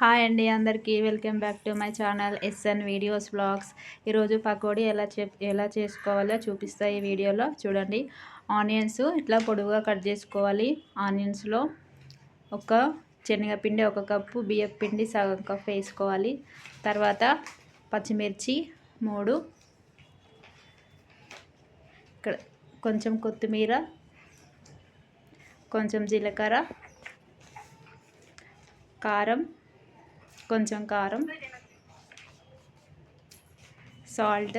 Hi అండి అందరికీ. Welcome back to my channel SN videos blogs. ఈరోజు పకోడీ ఎలా చే ఎలా చేసుకోవాలో చూపిస్తా ఈ వీడియోలో. చూడండి ఆనియన్స్ ఇట్లా పొడుగుగా కట్ చేసుకోవాలి. ఆనియన్స్లో ఒక శనగపిండి ఒక కప్పు బియ్యం పిండి సగం కప్ వేసుకోవాలి. తర్వాత పచ్చిమిర్చి మూడు. ఇక్కడ కొంచెం కొత్తిమీర కొంచెం జీలకర్ర కారం కొంచెం కారం సాల్ట్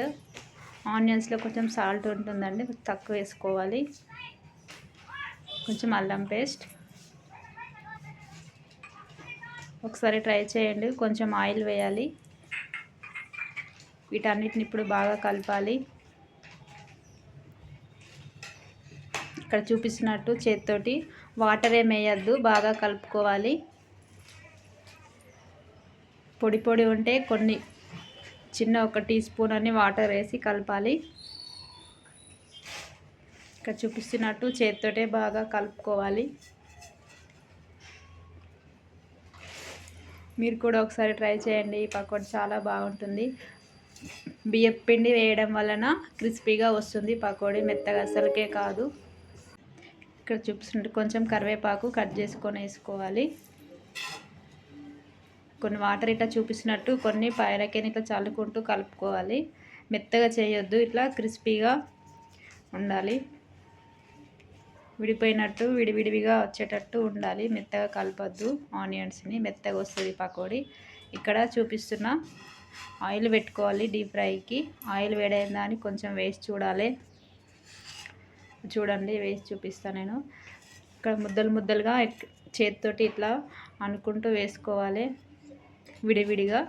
ఆనియన్స్లో కొంచెం సాల్ట్ ఉంటుందండి తక్కువ వేసుకోవాలి. కొంచెం అల్లం పేస్ట్. ఒకసారి ట్రై చేయండి కొంచెం ఆయిల్ వేయాలి. వీటన్నిటిని ఇప్పుడు బాగా కలపాలి. ఇక్కడ చూపిస్తున్నట్టు చేతితోటి వాటర్ ఏం వేయద్దు బాగా కలుపుకోవాలి. పొడి పొడి ఉంటే కొన్ని చిన్న ఒక టీ స్పూన్ అని వాటర్ వేసి కలపాలి. ఇక్కడ చూపిస్తున్నట్టు చేతితోటే బాగా కలుపుకోవాలి. మీరు కూడా ఒకసారి ట్రై చేయండి ఈ పకోడీ చాలా బాగుంటుంది. బియ్యం పిండి వేయడం వలన క్రిస్పీగా వస్తుంది పకోడీ మెత్తగా అసలుకే కాదు. ఇక్కడ చూపిస్తుంటే కొంచెం కరివేపాకు కట్ చేసుకొని వేసుకోవాలి. కొన్ని వాటర్ ఇట్లా చూపిస్తున్నట్టు కొన్ని పైరకేని ఇట్లా చల్లుకుంటూ కలుపుకోవాలి. మెత్తగా చేయొద్దు ఇట్లా క్రిస్పీగా ఉండాలి. విడిపోయినట్టు విడివిడివిగా వచ్చేటట్టు ఉండాలి. మెత్తగా కలపద్దు ఆనియన్స్ని మెత్తగా వస్తుంది పకోడీ. ఇక్కడ చూపిస్తున్న ఆయిల్ పెట్టుకోవాలి డీప్ ఫ్రైకి. ఆయిల్ వేడైందా అని కొంచెం వేసి చూడాలి. చూడండి వేసి చూపిస్తాను నేను. ఇక్కడ ముద్దలు ముద్దలుగా చేతితోటి ఇట్లా అనుకుంటూ వేసుకోవాలి. విడివిడిగా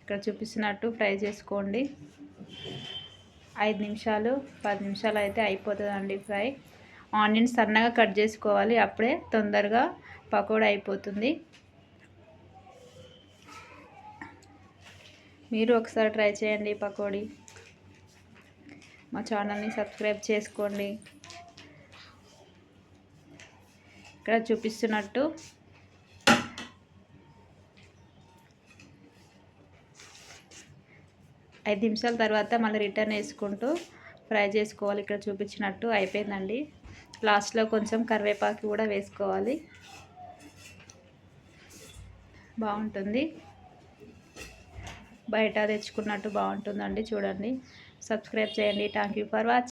ఇక్కడ చూపిస్తున్నట్టు ఫ్రై చేసుకోండి. ఐదు నిమిషాలు పది నిమిషాలు అయితే అయిపోతుందండి ఫ్రై. ఆనియన్స్ సన్నగా కట్ చేసుకోవాలి అప్పుడే తొందరగా పకోడా అయిపోతుంది. మీరు ఒకసారి ట్రై చేయండి పకోడీ. మా ఛానల్ని సబ్స్క్రైబ్ చేసుకోండి. ఇక్కడ చూపిస్తున్నట్టు ఐదు నిమిషాల తర్వాత మళ్ళీ రిటర్న్ వేసుకుంటూ ఫ్రై చేసుకోవాలి. ఇక్కడ చూపించినట్టు అయిపోయిందండి. లాస్ట్లో కొంచెం కరివేపాకు కూడా వేసుకోవాలి. బాగుంటుంది. బయట తెచ్చుకున్నట్టు బాగుంటుందండి. చూడండి. సబ్స్క్రైబ్ చేయండి. Thank you for watching